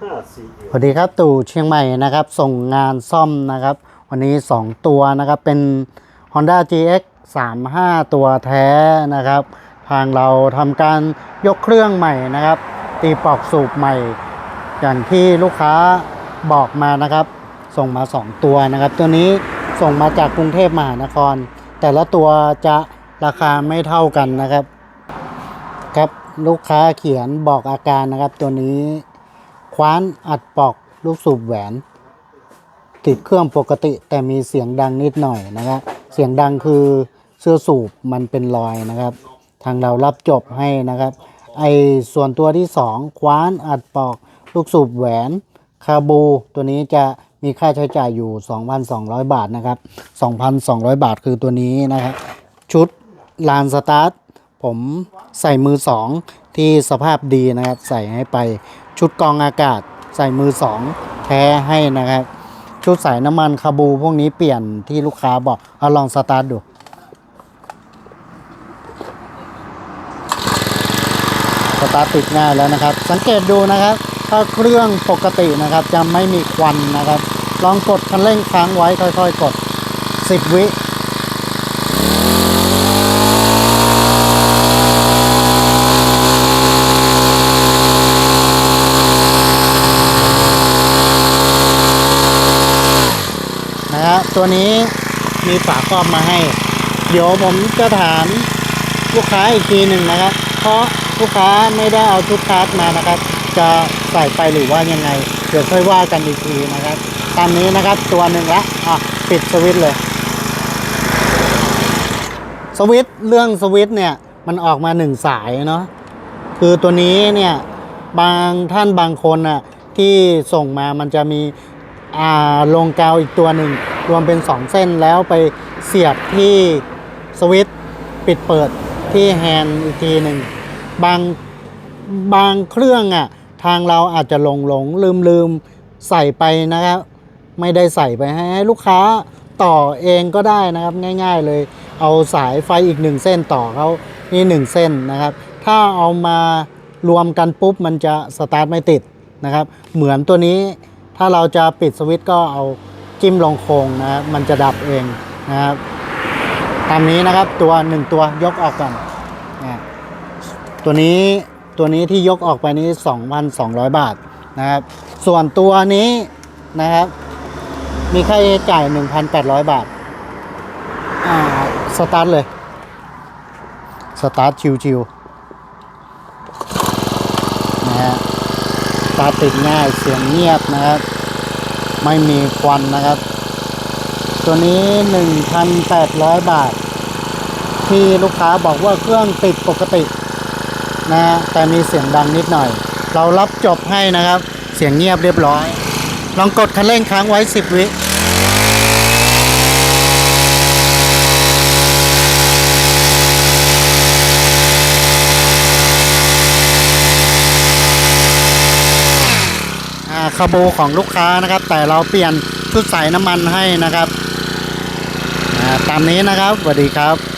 สวัสดีครับตู่เชียงใหม่นะครับ ส่งงานซ่อมนะครับ วันนี้ 2 ตัวนะครับเป็น Honda GX 35 ตัวแท้นะครับ ทางเราทำการยกเครื่องใหม่นะครับ ตีปอกสูบใหม่ อย่างที่ลูกค้าบอกมานะครับ ส่งมา 2 ตัวนะครับ ตัวนี้ส่งมาจากกรุงเทพมหานคร แต่ละตัวจะราคาไม่เท่ากันนะครับ ครับลูกค้าเขียนบอกอาการนะครับตัวนี้ คว้านอัดปอกลูกสูบแหวน ติดเครื่องปกติแต่มีเสียงดังนิดหน่อยนะครับเสียงดังคือเสื้อสูบมันเป็นรอยนะครับ ทางเรารับจบให้นะครับ ไอส่วนตัวที่สองคว้านอัดปอกลูกสูบแหวนคาบู ตัวนี้จะมีค่าใช้จ่ายอยู่ 2,200 บาทนะครับ 2,200 บาทคือตัวนี้นะครับ ชุดลานสตาร์ท ผมใส่มือสองที่สภาพดีนะครับ ใส่ให้ไปชุดกองอากาศ ใส่มือสองแท้ให้นะครับ ชุดสายน้ำมันคาบูพวกนี้เปลี่ยนที่ลูกค้าบอกเอาลองสตาร์ทดูสตาร์ทติดง่ายแล้วนะครับ สังเกตดูนะครับ ถ้าเครื่องปกตินะครับจะไม่มีควันนะครับ ลองกดคันเร่งค้างไว้ค่อยๆกด 10 วิ นะฮะตัวนี้มีฝาครอบมาให้ เดี๋ยวผมจะถามลูกค้าอีกทีหนึ่งนะครับ เพราะลูกค้าไม่ได้เอาชุดคาร์ดมานะครับ จะใส่ไปหรือว่ายังไง เดี๋ยวค่อยว่ากันอีกทีนะครับ ตามนี้นะครับตัวหนึ่งละอะปิดสวิตช์เลย สวิตช์เรื่องสวิตช์เนี่ยมันออกมาหนึ่งสายเนาะคือตัวนี้เนี่ยบางท่านบางคนอะที่ส่งมามันจะมีอ่าลงกาวอีกตัวหนึ่ง รวมเป็น 2 เส้นแล้วไปเสียบที่สวิตช์ปิดเปิดที่แฮนด์อีกทีหนึ่งบางบางเครื่องอะทางเราอาจจะหลงหลงลืมลืมใส่ไปนะครับไม่ได้ใส่ไปให้ให้ลูกค้าต่อเองก็ได้นะครับง่าย ๆ เลยเอาสายไฟอีกหนึ่งเส้นต่อเขานี่หนึ่งเส้นนะครับ ถ้าเอามารวมกันปุ๊บมันจะสตาร์ทไม่ติดนะครับ เหมือนตัวนี้ถ้าเราจะปิดสวิตช์ก็เอา จิ้มลงโครงนะครับมันจะดับเองนะครับตามนี้นะครับตัวหนึ่งตัวยกออกก่อนนะตัวนี้ตัวนี้ที่ยกออกไปนี้ 2,200 บาทนะครับ ส่วนตัวนี้นะครับ มีค่าใช้จ่าย 1,800 บาทอ่าสตาร์ทเลย สตาร์ทชิวๆนะฮะสตาร์ทติดง่ายเสียงเงียบนะครับ ไม่มีควันนะครับ ตัวนี้ 1,800 บาท ที่ลูกค้าบอกว่าเครื่องติดปกตินะฮะแต่มีเสียงดังนิดหน่อย เรารับจบให้นะครับ เสียงเงียบเรียบร้อย ลองกดคันเร่งค้างไว้ 10 วิ อ่า คาโบของลูกค้านะครับ แต่เราเปลี่ยนชุดใส่น้ำมันให้นะครับอ่าตามนี้นะครับสวัสดีครับ